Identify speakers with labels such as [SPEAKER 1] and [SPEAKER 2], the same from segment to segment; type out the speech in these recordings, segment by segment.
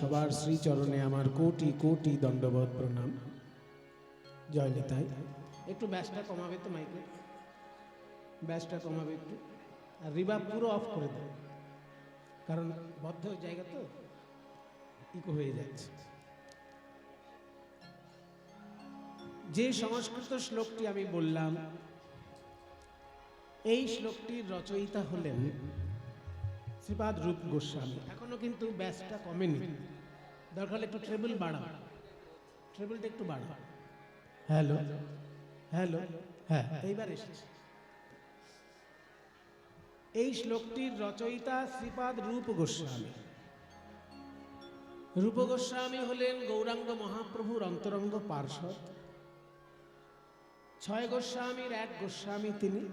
[SPEAKER 1] সবার শ্রীচরণে আমার কোটি কোটি দণ্ডবত প্রণাম। জয় নিতাই একটু ব্যাসটা কমাবে তো মাইকে। ব্যাসটা কমাবে একটু। আর রিবা পুরো অফ করে দাও কারণ বদ্ধ জায়গা তো ইকো হয়ে যাচ্ছে। যে সংস্কৃত শ্লোকটি আমি বললাম, এই শ্লোকটির রচয়িতা হলেন শ্রীপাদ রূপ গোস্বামী। এখনও কিন্তু ব্যাসটা কমেনি। দরকার একটু ট্রেবল বাড়াও। ট্রেবলটা একটু বাড়াও। হ্যালো। হ্যালো। হ্যাঁ। এইবার এসেছে। এই শ্লোকটির রচয়িতা শ্রীপাদ রূপ গোস্বামী। রূপ গোস্বামী হলেন গৌরাঙ্গ মহাপ্রভুর অন্তরঙ্গ পার্শ্বদ। ছয় গোস্বামীর এক গোস্বামী তিনি।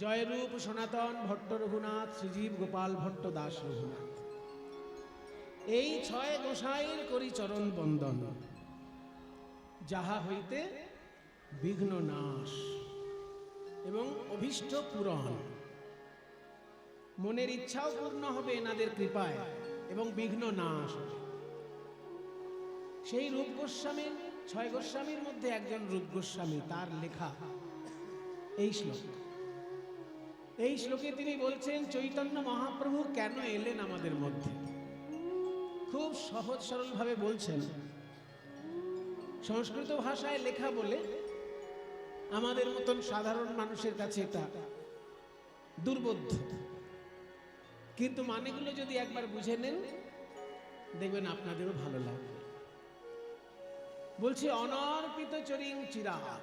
[SPEAKER 1] জয়রূপ সনাতন ভট্ট রঘুনাথ, শ্রীজীব গোপাল ভট্ট দাস রঘুনাথ। এই ছয় গোসাইয়ের করি চরণ বন্দন, যাহা হইতে বিঘ্ন নাশ এবং অভীষ্ট পূরণ। মনের ইচ্ছাও পূর্ণ হবে এনাদের কৃপায় এবং বিঘ্ন নাশ। সেই রূপ গোস্বামীর, ছয় গোস্বামীর মধ্যে একজন রূপ গোস্বামী, তার লেখা এই শ্লোক। এই শ্লোকে তিনি বলছেন, চৈতন্য মহাপ্রভু কেন এলেন আমাদের মধ্যে? খুব সহজ সরলভাবে বলছেন। সংস্কৃত ভাষায় লেখা বলে, আমাদের মতন সাধারণ মানুষের কাছে এটা দুর্বোধ্য। কিন্তু মানেগুলো যদি একবার বুঝে নেন, দেখবেন আপনাদেরও ভালো লাগবে। বলছি, অনর্পিত চরিং চিরাত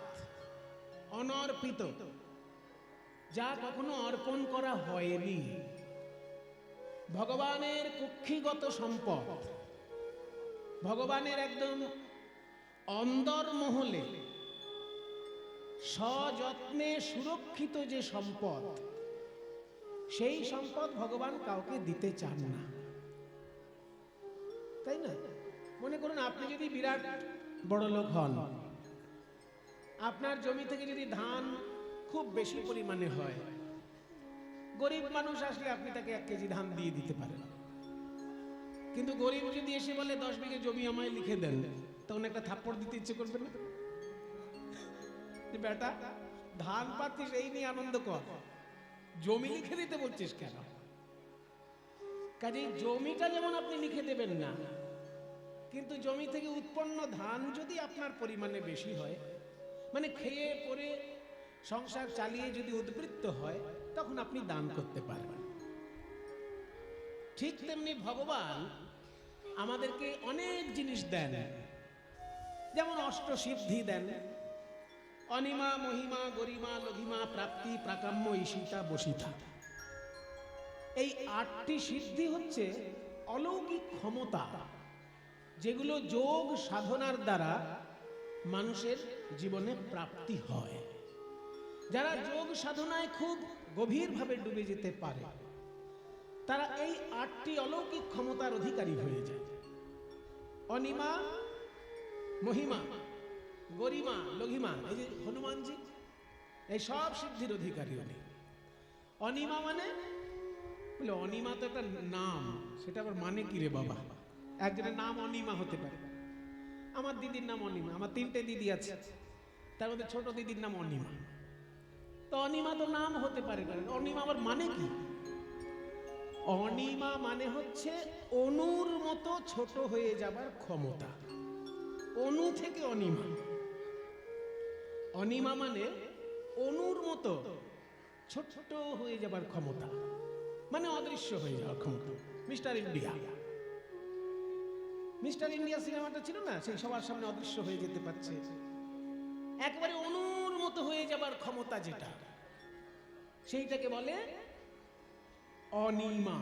[SPEAKER 1] অনর্পিত যা কখনো অর্পণ করা হয়নি। ভগবানের কুক্ষিগত সম্পদ, ভগবানের একদম অন্দর মহলে সযত্নে সুরক্ষিত যে সম্পদ, সেই সম্পদ ভগবান কাউকে দিতে চান না। তাই না? মনে করুন, আপনি যদি বিরাট বড় লোক হন, আপনার জমি থেকে যদি ধান খুব বেশি পরিমাণে হয়। গরিব মানুষ আসলে আপনি তাকে এক কেজি ধান দিয়ে দিতে পারেন। কিন্তু গরিব যদি এসে বলে, দশ বিঘে জমি আমায় লিখে দেন, তখন একটা থাপ্পড় দিতে ইচ্ছে করবে না? বেটা, ধান পাচ্ছিস এই নিয়ে আনন্দ কর। জমি লিখে দিতে বলছিস কেন? কাজে জমিটা যেমন আপনি লিখে দেবেন না, কিন্তু জমি থেকে উৎপন্ন ধান যদি আপনার পরিমাণে বেশি হয় মানে খেয়ে, পরে সংসার চালিয়ে যদি উদ্বৃত্ত হয়, তখন আপনি দান করতে পারবেন। ঠিক তেমনি ভগবান আমাদেরকে অনেক জিনিস দেন। যেমন অষ্ট সিদ্ধি দেন। অনিমা, মহিমা, গরিমা লঘিমা প্রাপ্তি প্রাকাম্য ঈশিতা, বসিতা। এই আটটি সিদ্ধি হচ্ছে অলৌকিক ক্ষমতা, যেগুলো যোগ সাধনার দ্বারা মানুষের জীবনে প্রাপ্তি হয়। যারা যোগ সাধনায় খুব গভীরভাবে ডুবে যেতে পারে, তারা এই আটটি অলৌকিক ক্ষমতার অধিকারী হয়ে যায়। অনিমা, মহিমা, গরিমা লঘিমা এই যে হনুমানজি, এই সব সিদ্ধির অধিকারী উনি। অনিমা মানে বলে অনিমা তো একটা নাম, সেটা আবার মানে কি রে বাবা? একজনের নাম অনিমা হতে পারে। আমার দিদির নাম অনিমা, আমার তিনটে দিদি আছে, তার মধ্যে ছোট দিদির নাম অনিমা। তো অনিমা তো নাম হতে পারে না। অনিমা আবার মানে কি? অনিমা মানে হচ্ছে অনুর মতো ছোট হয়ে যাবার ক্ষমতা। অনু থেকে অনিমা। অনিমা মানে অনুর মতো ছোট হয়ে যাবার ক্ষমতা। মানে অদৃশ্য হয়ে যাওয়ার ক্ষমতা। Mister India. মিস্টার ইন্ডিয়া সিনেমাটা ছিল না? সেই সবার সামনে অদৃশ্য হয়ে যেতে পারছে। একবারে অনুর মতো হয়ে যাবার ক্ষমতা যেটা, সেইটাকে বলে অনিমা।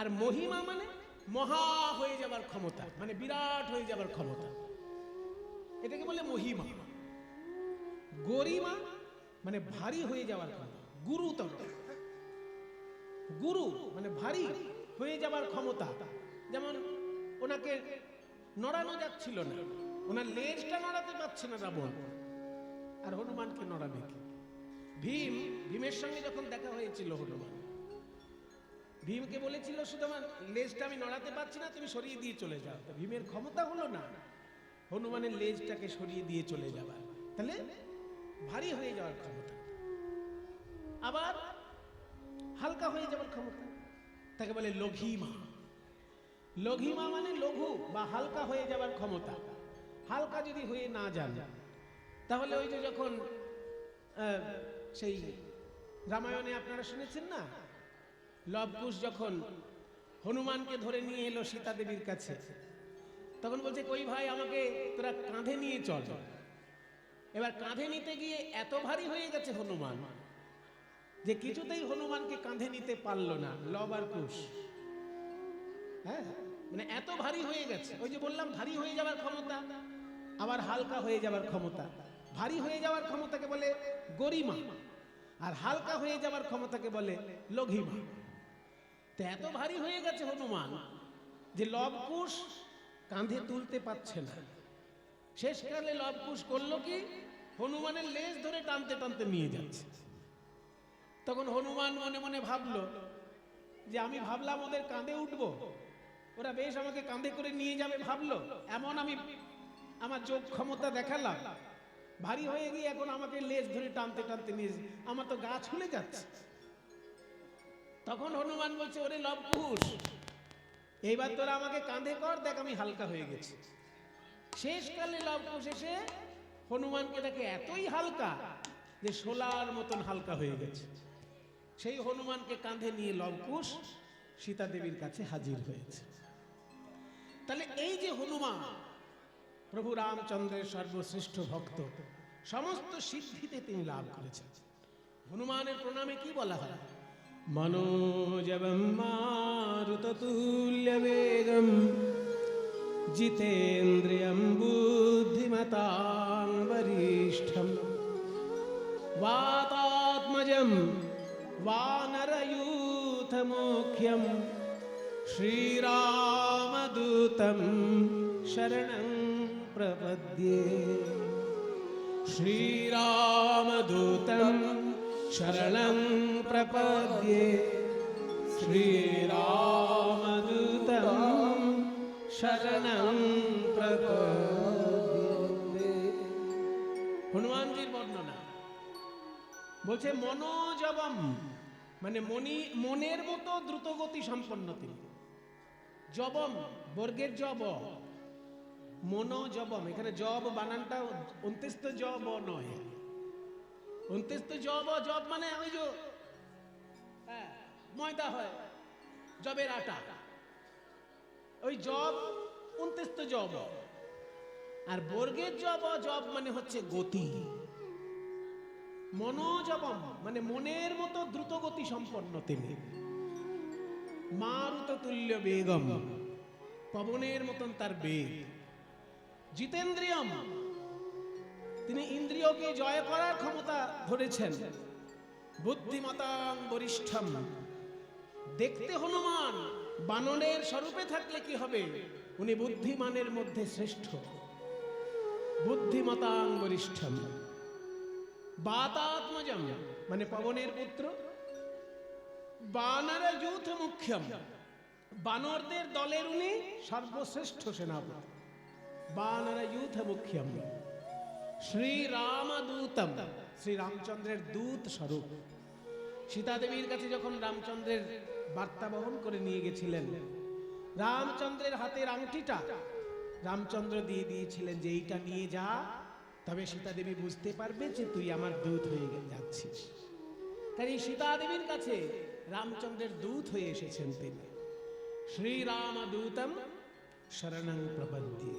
[SPEAKER 1] আর মহিমা মানে মহা হয়ে যাবার ক্ষমতা মানে বিরাট হয়ে যাবার ক্ষমতা। এটাকে বলে মহিমা। গরিমা মানে ভারী হয়ে যাওয়ার ক্ষমতা, গুরুতর। গুরু মানে ভারী হয়ে যাবার ক্ষমতা। যেমন ওনাকে নড়ানো যাচ্ছিল না, ওনার লেজটা নড়াতে পারছে না রাবণ। আর হনুমানকে নড়াবে কি? ভীম, ভীমের সঙ্গে যখন দেখা হয়েছিল হনুমান, ভীমকে বলেছিল শুধু আমার লেজটা আমি নড়াতে পারছি না, তুমি সরিয়ে দিয়ে চলে যাও। ভীমের ক্ষমতা হলো না। হনুমানের লেজটাকে সরিয়ে দিয়ে চলে যাবার তাহলে ভারী হয়ে যাওয়ার ক্ষমতা। আবার হালকা হয়ে যাওয়ার ক্ষমতা। তাকে বলে লঘিমা। লঘিমা মানে লঘু বা হালকা হয়ে যাওয়ার ক্ষমতা। হালকা যদি হয়ে না যান তাহলে ওই যে যখন সেই রামায়ণে আপনারা শুনেছেন না? লবকুশ যখন হনুমানকে ধরে নিয়ে এলো সীতা দেবীর কাছে, তখন বলছে, কই ভাই, আমাকে তোরা কাঁধে নিয়ে চল। এবার কাঁধে নিতে গিয়ে এত ভারী হয়ে গেছে হনুমান যে কিছুতেই হনুমানকে কাঁধে নিতে পারল না, লব আর কুশ। হ্যাঁ? মানে এত ভারী হয়ে গেছে। ওই যে বললাম, ভারী হয়ে যাওয়ার ক্ষমতা, আবার হালকা হয়ে যাওয়ার ক্ষমতা। ভারী হয়ে যাওয়ার ক্ষমতাকে বলে গরিমা, আর হালকা হয়ে যাওয়ার ক্ষমতাকে বলে লঘিমা। এত ভারী হয়ে গেছে হনুমান যে লবকুশ কাঁধে তুলতে পারছে না। শেষকালে লবকুশ করল কি? হনুমানের লেজ ধরে টানতে টানতে নিয়ে যাচ্ছে। তখন হনুমান মনে মনে ভাবলো যে আমি ভাবলাম ওদের কাঁধে উঠবো। ওরা বেশ আমাকে কাঁধে করে নিয়ে যাবে ভাবলো। এমন আমি আমার যোগ ক্ষমতা দেখালাম। ভারী হয়ে গিয়ে এখন আমাকে লেজ ধরে টানতে টানতে নিয়ে আমার তো গা ছুলে যাচ্ছে। তখন হনুমান বলছে, ওরে লবকুশ এইবার তোরা আমাকে কাঁধে কর, দেখ আমি হালকা হয়ে গেছি। শেষকালে লবকুশ এসে হনুমানকে দেখে এতই হালকা যে সোলার মতন হালকা হয়ে গেছে। সেই হনুমানকে কাঁধে নিয়ে লবকুশ সীতা দেবীর কাছে হাজির হয়েছে। তাহলে এই যে হনুমান প্রভু রামচন্দ্রের সর্বশ্রেষ্ঠ ভক্ত সমস্ত সিদ্ধিতে তিনি লাভ করেছেন হনুমানের প্রণামে কি বলা হয় মনোজবম মারুততুল্য বেগম জিতেন্দ্রিয়ম বুদ্ধিমতাং বরিষ্ঠম वातात्मजं वानरयूथमुख्यं श्रीरामदूतं शरणं प्रपद्ये श्रीरामदूतं शरणं प्रपद्ये श्रीरामदूतं शरणं प्रपद्ये হনুমানজির বর্ণনা বলছে মনোজবম মানে মনি মনের মতো দ্রুতগতি সম্পন্ন তিনি জবম বর্গের জব মনোজবম এখানে জব বানানটা অন্ত্যস্ত জব নয়। অন্ত্যস্ত জব জব মানে ওই যে হ্যাঁ, ময়দা হয় জবের আটা। ওই জব অন্ত্যস্ত জব। আর বর্গের জব জব মানে হচ্ছে গতি। মনোজবম মানে মনের মতো দ্রুত গতি সম্পন্ন তিনি। মারুত তুল্য বেগম পবনের মতন তার বেগ। জিতেন্দ্রিয়ম। তিনি ইন্দ্রিয়কে জয় করার ক্ষমতা ধরেছেন। বুদ্ধিমতাং বরিষ্ঠম। দেখতে হনুমান, বানরের স্বরূপে থাকলে কি হবে? উনি বুদ্ধিমানের মধ্যে শ্রেষ্ঠ। বুদ্ধিমতাং বরিষ্ঠম। বাতাত্মজম মানে পবনের পুত্র। বানর যুথ মুখ্যম। বানরদের দলের উনি সর্বশ্রেষ্ঠ সেনাপতি। বানর যুথ মুখ্যম শ্রী রামদূতম শ্রী রামচন্দ্রের দূত স্বরূপ সীতা দেবীর কাছে যখন রামচন্দ্রের বার্তা বহন করে নিয়ে গেছিলেন রামচন্দ্রের হাতের আংটিটা রামচন্দ্র দিয়ে দিয়েছিলেন যে এইটা নিয়ে যা, তবে সীতা দেবী বুঝতে পারবে যে তুই আমার দূত হয়ে যাচ্ছিস। তাই এই সীতা দেবীর কাছে রামচন্দ্রের দূত হয়ে এসেছেন তিনি। শ্রীরাম দূতম শরণং প্রপদ্যে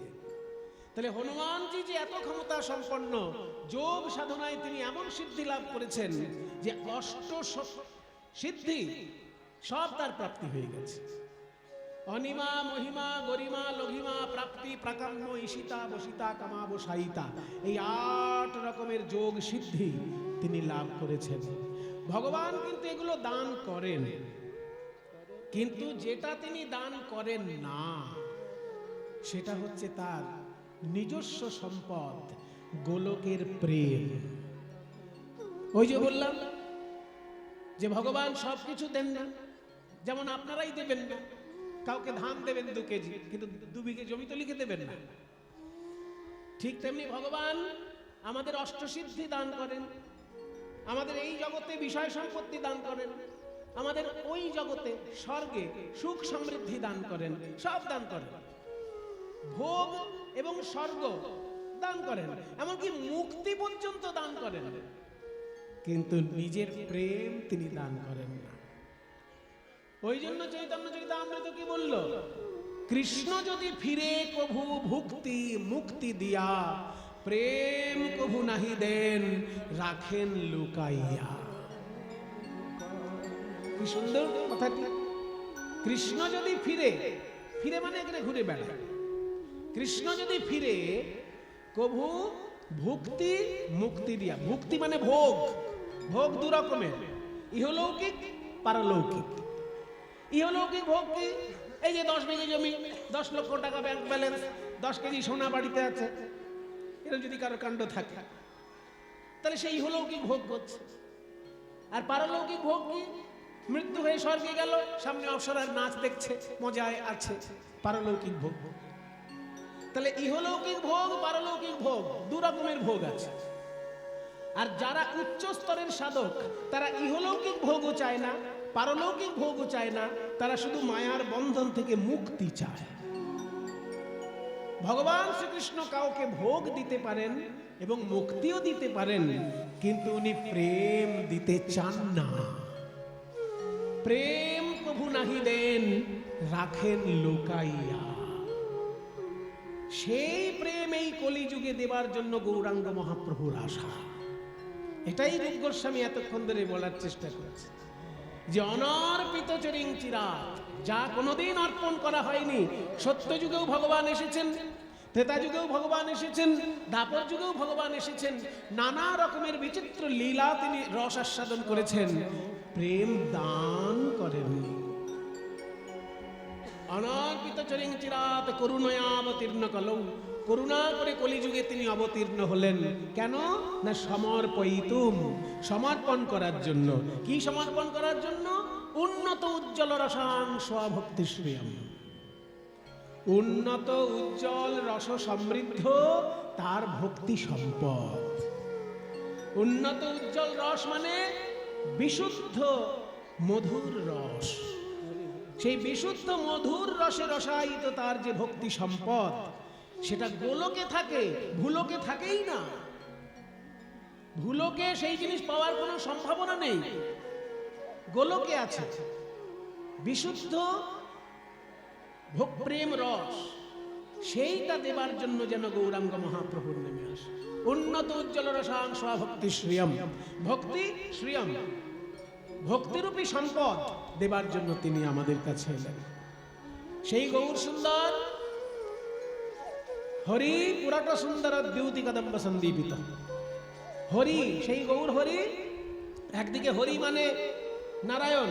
[SPEAKER 1] তাহলে হনুমানজি যে এত ক্ষমতা সম্পন্ন, যোগ সাধনায় তিনি এমন সিদ্ধি লাভ করেছেন যে অষ্ট সিদ্ধি সব তার প্রাপ্তি হয়ে গেছে। অনিমা, মহিমা, গরিমা লঘিমা প্রাপ্তি প্রাকাম্য ঈশিতা, বসিতা কামা বসাইতা এই আট রকমের যোগ সিদ্ধি তিনি লাভ করেছেন। ভগবান কিন্তু এগুলো দান করেন। কিন্তু যেটা তিনি দান করেন না, সেটা হচ্ছে তার নিজস্ব সম্পদ, গোলকের প্রেম। ওই যে বললাম যে ভগবান সব কিছু দেন না, যেমন আপনারাই দেবেন না, কাউকে ধান দেবেন দু কেজি, কিন্তু দু বিঘে জমি তো লিখে দেবেন না। ঠিক তেমনি ভগবান আমাদের অষ্টসিদ্ধি দান করেন, আমাদের এই জগতে বিষয় সম্পত্তি দান করেন, আমাদের ওই জগতে স্বর্গে সুখ সমৃদ্ধি দান করেন, সব দান করেন। ভোগ এবং স্বর্গ দান করেন, এমনকি মুক্তি পর্যন্ত দান করেন। কিন্তু নিজের প্রেম তিনি দান করেন না। ওই জন্য চৈতন্য চরিতামৃত কি বলল? কৃষ্ণ যদি ফিরে কভু ভুক্তি মুক্তি দিয়া, প্রেম কভু নাহি দেন, রাখেন লুকাইয়া। কি সুন্দর কথাটি। কৃষ্ণ যদি ফিরে ফিরে মানে এখানে ঘুরে বেড়ায়। কৃষ্ণ যদি ফিরে, কভু ভুক্তি মুক্তি দিয়া, ভুক্তি মানে ভোগ ভোগ দু রকমের। ইহলৌকিক, পারলৌকিক। ইহলৌকিক ভোগ কি? এই যে দশ বিঘে জমি, দশ লক্ষ টাকা ব্যাংক ব্যালেন্স দশ কেজি সোনা বাড়িতে আছে। এরকম যদি কারও কাণ্ড থাকে, তাহলে সেই ইহলৌকিক ভোগ করছে। আর পারলৌকিক ভোগ কি? মৃত্যু হয়ে স্বর্গে গেল, সামনে অপসরার নাচ দেখছে, মজায় আছে, পারলৌকিক ভোগ। তাহলে ইহলৌকিক ভোগ, পারলৌকিক ভোগ, দু রকমের ভোগ আছে। আর যারা উচ্চ স্তরের সাধক, তারা ইহলৌকিক ভোগও চায় না, পারলৌকিক ভোগও চায় না, তারা শুধু মায়ার বন্ধন থেকে মুক্তি চায়। ভগবান শ্রীকৃষ্ণ কাউকে ভোগ দিতে পারেন এবং মুক্তিও দিতে পারেন, কিন্তু উনি প্রেম দিতে চান না। প্রেম প্রভু নাহি দেন, রাখেন লোকাইয়া। সেই প্রেম এই কলিযুগে দেবার জন্য গৌরাঙ্গ মহাপ্রভুর আশা। এটাই রূপ গোস্বামী এতক্ষণ ধরে বলার চেষ্টা করছে। যে অনর্পিত চরিং চিরাত যা কোনোদিন অর্পণ করা হয়নি সত্য যুগেও ভগবান এসেছেন ত্রেতা যুগেও ভগবান এসেছেন দাপর যুগেও ভগবান এসেছেন, নানা রকমের বিচিত্র লীলা তিনি রস আস্বাদন করেছেন, প্রেম দান করেননি। অনর্পিত চরিং চিরাত করুণয়া অবতীর্ণ কলৌ করুণা করে কলিযুগে তিনি অবতীর্ণ হলেন। কেন? না সমর্পয়িতুম। সমর্পণ করার জন্য। কি সমর্পণ করার জন্য? উন্নত উজ্জ্বল রসাং স্বভক্তি শ্রিয়ম উন্নত উজ্জ্বল রস সমৃদ্ধ, তার ভক্তি সম্পদ। উন্নত উজ্জ্বল রস মানে বিশুদ্ধ, মধুর রস। সেই বিশুদ্ধ মধুর রসে রসায়িত তার যে ভক্তি সম্পদ, সেটা গোলকে থাকে, ভুলোকে থাকেই না। ভুলোকে সেই জিনিস পাওয়ার কোনো সম্ভাবনা নেই। গোলকে আছে। বিশুদ্ধ প্রেম রস, সেইটা দেবার জন্য যেন গৌরাঙ্গ মহাপ্রভুর নেমে আসে। উন্নত উজ্জ্বল রসাং স্বভক্তি শ্রিয়ম। ভক্তি শ্রিয়ম। ভক্তিরূপী সম্পদ দেবার জন্য তিনি আমাদের কাছে এলেন। সেই গৌর সুন্দর, হরি পুরাট সুন্দর দ্যুতি কদম্ব সন্দীপিত। হরি, সেই গৌর হরি, একদিকে হরি মানে নারায়ণ,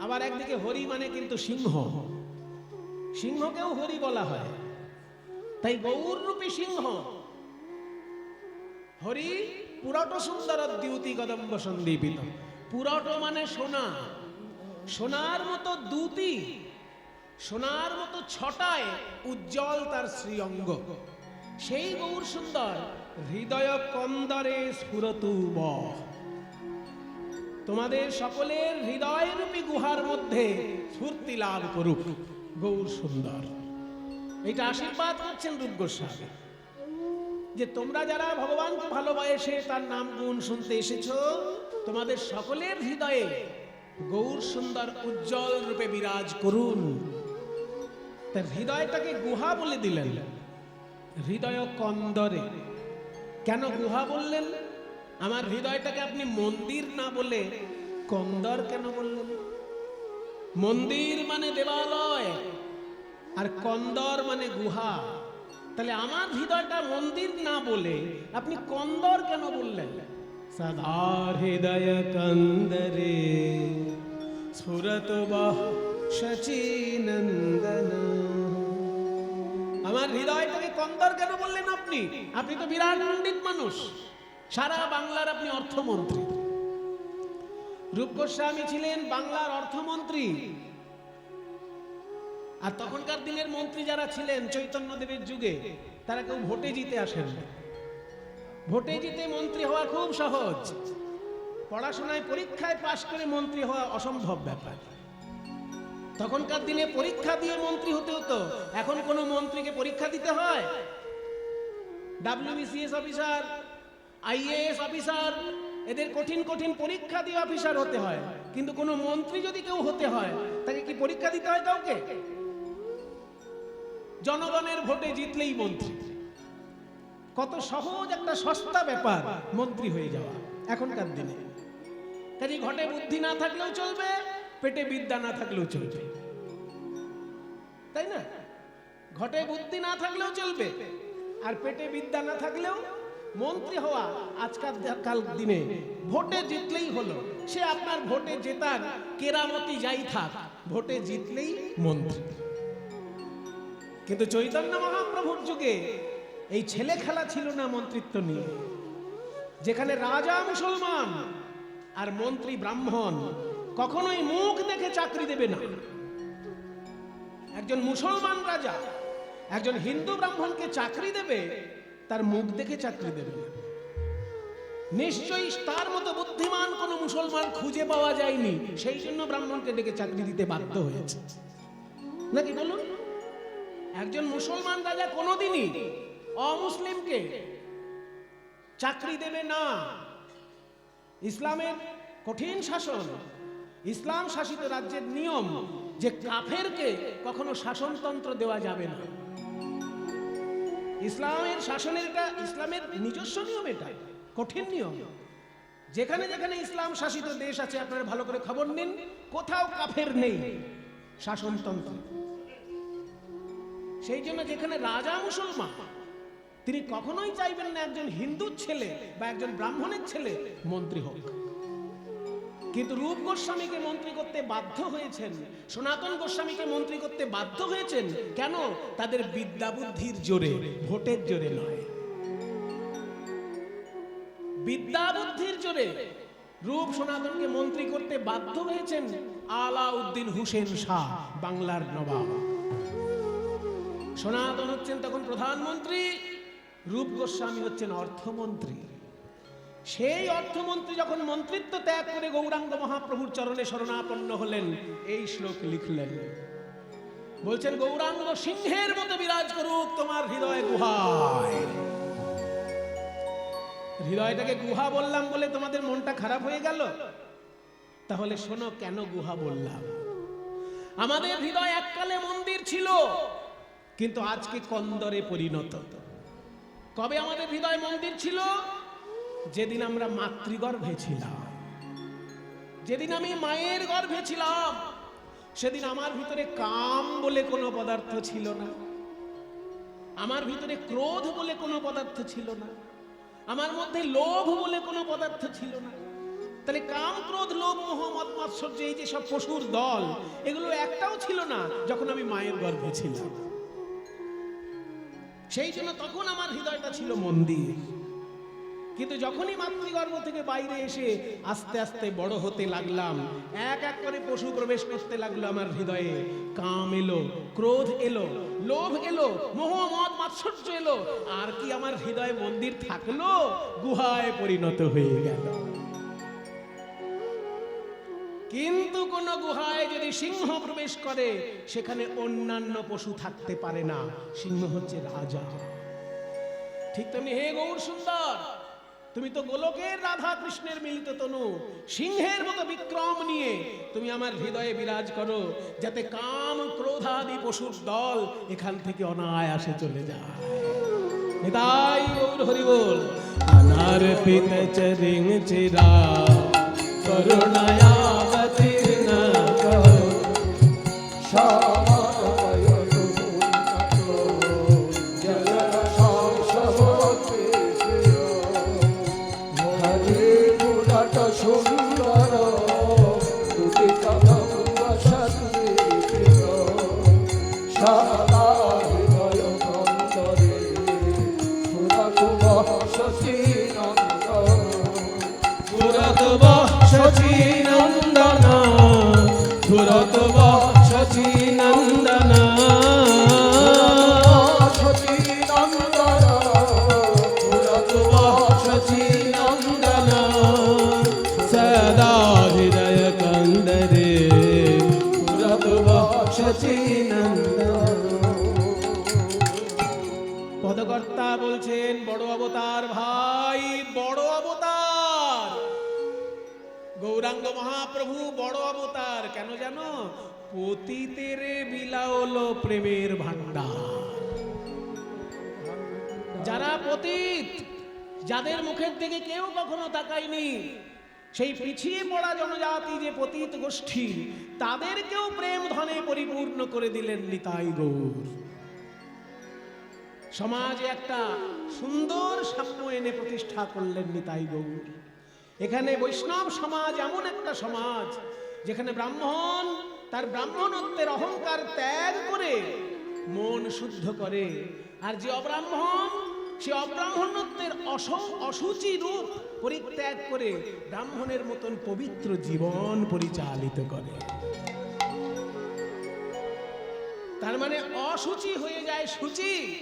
[SPEAKER 1] আবার একদিকে হরি মানে কিন্তু সিংহ। সিংহকেও হরি বলা হয়। তাই গৌর রূপী সিংহ, হরি পুরট সুন্দর দ্যুতি কদম্ব সন্দীপিত। পুরট মানে সোনা। সোনার মতো দুতি সোনার মতো ছটায় উজ্জ্বল তার শ্রীঅঙ্গ। সেই গৌর সুন্দর হৃদয় কন্দরে স্ফুরতু তোমাদের সকলের হৃদয় রূপী গুহার মধ্যে স্ফূর্তি লাভ করুক গৌর সুন্দর। এটা আশীর্বাদ করছেন রূপ গোস্বামী যে তোমরা যারা ভগবানকে ভালোবাসে, তার নাম গুণ শুনতে এসেছ, তোমাদের সকলের হৃদয়ে গৌর সুন্দর উজ্জ্বল রূপে বিরাজ করুন। তার হৃদয়টাকে গুহা বলে দিলেন। হৃদয় কন্দরে। কেন গুহা বললেন? আমার হৃদয়টাকে আপনি মন্দির না বলে কন্দর কেন বললেন? মন্দির মানে দেবালয়, আর কন্দর মানে গুহা। তাহলে আমার হৃদয়টা মন্দির না বলে আপনি কন্দর কেন বললেন? সদা হৃদয় কন্দরে শচীনন্দন আমার হৃদয়টাকে কন্দর কেন বললেন আপনি? আপনি তো বিরাট পণ্ডিত মানুষ। সারা বাংলার আপনি অর্থমন্ত্রী। রূপ গোস্বামী ছিলেন বাংলার অর্থমন্ত্রী। আর তখনকার দিনের মন্ত্রী যারা ছিলেন চৈতন্যদেবের যুগে, তারা কেউ ভোটে জিতে আসেন ভোটে জিতে মন্ত্রী হওয়া খুব সহজ। পড়াশোনায় পরীক্ষায় পাশ করে মন্ত্রী হওয়া অসম্ভব ব্যাপার। তখনকার দিনে পরীক্ষা দিয়ে মন্ত্রী হতে হতো। এখন কোনো মন্ত্রীকে পরীক্ষা দিতে হয়? ডাব্লিউবিসিএস অফিসার, আইএএস অফিসার, এদের কঠিন কঠিন পরীক্ষা দিয়ে অফিসার হতে হয়। কিন্তু কোনো মন্ত্রী যদি কেউ হতে হয়, তাকে কি পরীক্ষা দিতে হয় কাউকে? জনগণের ভোটে জিতলেই মন্ত্রী। কত সহজ একটা সস্তা ব্যাপার মন্ত্রী হয়ে যাওয়া এখনকার দিনে। কাজে ঘটে বুদ্ধি না থাকলেও চলবে, পেটে বিদ্যা না থাকলেও চলবে। তাই না? ঘটে বুদ্ধি না থাকলেও চলবে, আর পেটে বিদ্যা না থাকলেও মন্ত্রী হওয়া আজকাল কাল দিনে ভোটে জিতলেই হলো। সে আপনার ভোটে জেতার কেরামতি যাই থাক, ভোটে জিতলেই মন্ত্রী। কিন্তু চৈতন্য মহাপ্রভুর যুগে এই ছেলে খেলা ছিল না মন্ত্রিত্ব নিয়ে। যেখানে রাজা মুসলমান আর মন্ত্রী ব্রাহ্মণ কখনোই মুখ দেখে চাকরি দেবে না। একজন মুসলমান রাজা, একজন হিন্দু ব্রাহ্মণকে চাকরি দেবে, তার মুখ দেখে চাকরি দেবে না। নিশ্চয়ই তার মতো বুদ্ধিমান কোন মুসলমান খুঁজে পাওয়া যায়নি, সেই জন্য ব্রাহ্মণকে ডেকে চাকরি দিতে বাধ্য হয়েছে। নাকি বলুন? একজন মুসলমান রাজা কোনোদিনই অমুসলিমকে চাকরি দেবে না। ইসলামের কঠিন শাসন, ইসলাম শাসিত রাজ্যের নিয়ম যে কাফেরকে কখনো শাসনতন্ত্র দেওয়া যাবে না। ইসলামের শাসনের এটা, ইসলামের নিজস্ব নিয়ম এটা, কঠিন নিয়ম। যেখানে যেখানে ইসলাম শাসিত দেশ আছে, আপনারা ভালো করে খবর নিন, কোথাও কাফের নেই শাসনতন্ত্র। সেই জন্য যেখানে রাজা মুসলমান, তিনি কখনোই চাইবেন না একজন হিন্দুর ছেলে বা একজন ব্রাহ্মণের ছেলে মন্ত্রী হোক। কিন্তু রূপ গোস্বামীকে মন্ত্রী করতে বাধ্য হয়েছেন, সনাতন গোস্বামীকে মন্ত্রী করতে বাধ্য হয়েছেন, কেন? তাদের বিদ্যা বুদ্ধির জোরে, ভোটের জোরে নয়। বিদ্যা বুদ্ধির জোরে রূপ সনাতনকে মন্ত্রী করতে বাধ্য হয়েছেন আলাউদ্দিন হুসেন শাহ, বাংলার নবাব। সনাতন হচ্ছেন তখন প্রধানমন্ত্রী, রূপ গোস্বামী হচ্ছেন অর্থমন্ত্রী। সেই অর্থমন্ত্রী যখন মন্ত্রিত্ব ত্যাগ করে গৌরাঙ্গ মহাপ্রভুর চরণে শরণাপন্ন হলেন, এই শ্লোক লিখলেন। বলছেন, গৌরাঙ্গ সিংহের মতো বিরাজ করুক তোমার হৃদয় গুহায়। হৃদয়টাকে গুহা বললাম বলে তোমাদের মনটা খারাপ হয়ে গেল? তাহলে শোনো, কেন গুহা বললাম? আমাদের হৃদয় এককালে মন্দির ছিল। কিন্তু আজকে কন্দরে পরিণত? কবে আমাদের হৃদয় মন্দির ছিল? যেদিন আমরা মাতৃগর্ভে ছিলাম। যেদিন আমি মায়ের গর্ভে ছিলাম, সেদিন আমার ভিতরে কাম বলে কোনো পদার্থ ছিল না। আমার ভিতরে ক্রোধ বলে কোনো পদার্থ ছিল না। আমার মধ্যে লোভ বলে কোনো পদার্থ ছিল না। তাহলে কাম, ক্রোধ, লোভ, মোহ মত মাৎসর্য, এই যে সব পশুর দল, এগুলো একটাও ছিল না যখন আমি মায়ের গর্ভে ছিলাম। সেই জন্য তখন আমার হৃদয়টা ছিল মন্দির। কিন্তু যখনই মাতৃগর্ভ থেকে বাইরে এসে আস্তে আস্তে বড় হতে লাগলাম, এক এক করে পশু প্রবেশ করতে লাগল আমার হৃদয়ে। কাম এলো, ক্রোধ এলো, লোভ এলো, মোহ, মদ, মাৎসর্য এলো। আর কি আমার হৃদয়ে মন্দির থাকল, গুহায় পরিণত হয়ে গেল। কিন্তু কোন গুহায় যদি সিংহ প্রবেশ করে, সেখানে অন্যান্য পশু থাকতে পারে না। সিংহ হচ্ছে রাজা। ঠিক তেমনি হে গৌর সুন্দর, তুমি তো গোলকের রাধা কৃষ্ণের মিলিত তনু। সিংহের মতো বিক্রম নিয়ে তুমি আমার হৃদয়ে বিরাজ করো, যাতে কাম ক্রোধাদি পশুর দল এখান থেকে অনায়াসে চলে যায়। নিতাই পদকর্তা বলছেন, বড় অবতার ভাই, বড় অবতার। গৌরাঙ্গ মহাপ্রভু, বড় অবতার। কেন জানো? পতিতের বিলাওল প্রেমের ভান্ডার যারা পতিত, যাদের মুখের দিকে কেউ কখনো তাকায়নি সেই পিছিয়ে পড়া জনজাতি যে পতিত গোষ্ঠী, তাদেরকেও প্রেম ধনে পরিপূর্ণ করে দিলেন নিতাই গৌর। সমাজে একটা সুন্দর সাম্য এনে প্রতিষ্ঠা করলেন নিতাই গৌর। এখানে বৈষ্ণব সমাজ এমন একটা সমাজ, যেখানে ব্রাহ্মণ, তার ব্রাহ্মণত্বের অহংকার ত্যাগ করে মন শুদ্ধ করে, আর যে অব্রাহ্মণ সে অব্রাহ্মণত্বের অস- অসুচি রূপ পরিত্যাগ করে ব্রাহ্মণের মতন পবিত্র জীবন পরিচালিত করে। তার মানে অসুচি হয়ে যায় সূচি,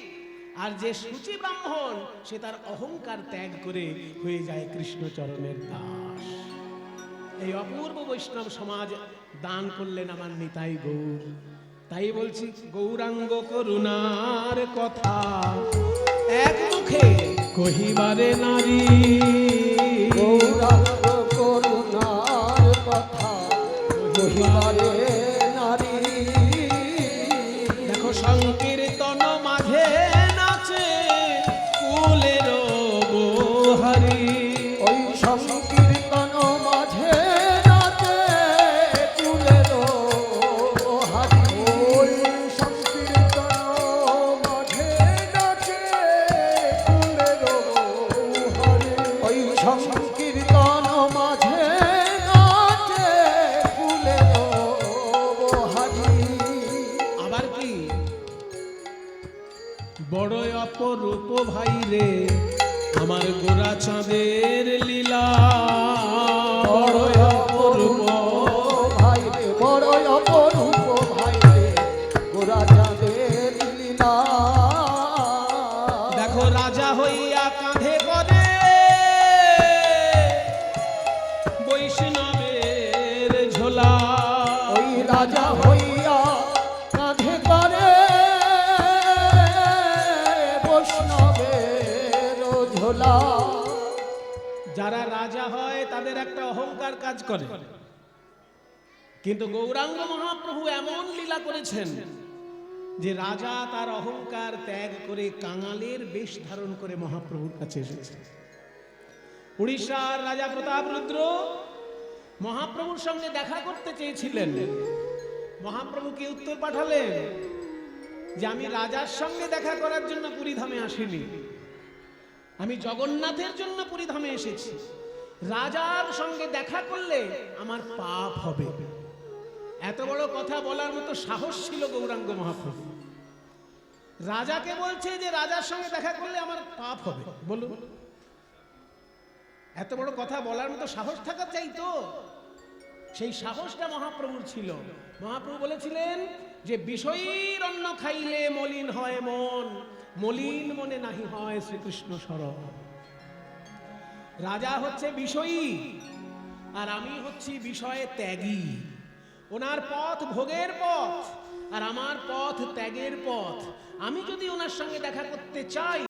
[SPEAKER 1] আর যে সূচি ব্রাহ্মণ, সে তার অহংকার ত্যাগ করে হয়ে যায় কৃষ্ণচরণের দাস। এই অপূর্ব বৈষ্ণব সমাজ দান করলেন আমার নিতাই গৌর। তাই বলছি, গৌরাঙ্গ করুণার কথা। এক মুখে কহিবারে নারী।
[SPEAKER 2] করুণার কথা কহিবারে
[SPEAKER 1] কাজ করে। কিন্তু গৌরাঙ্গ মহাপ্রভু এমন লীলা করেছেন যে রাজা তার অহংকার ত্যাগ করে কাঙালের বেশ ধারণ করে মহাপ্রভুর কাছে এসেছে। উড়িষ্যার রাজা প্রতাপ রুদ্র মহাপ্রভুর সঙ্গে দেখা করতে চেয়েছিলেন। মহাপ্রভুকে উত্তর পাঠালেন যে আমি রাজার সঙ্গে দেখা করার জন্য পুরীধামে আসিনি। আমি জগন্নাথের জন্য পুরীধামে এসেছি। রাজার সঙ্গে দেখা করলে আমার পাপ হবে। এত বড় কথা বলার মতো সাহস ছিল গৌরাঙ্গ মহাপ্রভু রাজাকে বলছে যে রাজার সঙ্গে দেখা করলে আমার পাপ হবে। বলুন। এত বড় কথা বলার মতো সাহস থাকা চাই তো সেই সাহসটা মহাপ্রভুর ছিল। মহাপ্রভু বলেছিলেন যে বিষয়ীর অন্ন খাইলে মলিন হয় মন, মলিন মনে নাহি হয় শ্রীকৃষ্ণ স্মরণ রাজা হচ্ছে বিষয়ী, আর আমি হচ্ছি বিষয়ে ত্যাগী। ওনার পথ ভোগের পথ, আর আমার পথ ত্যাগের পথ। আমি যদি ওনার সঙ্গে দেখা করতে চাই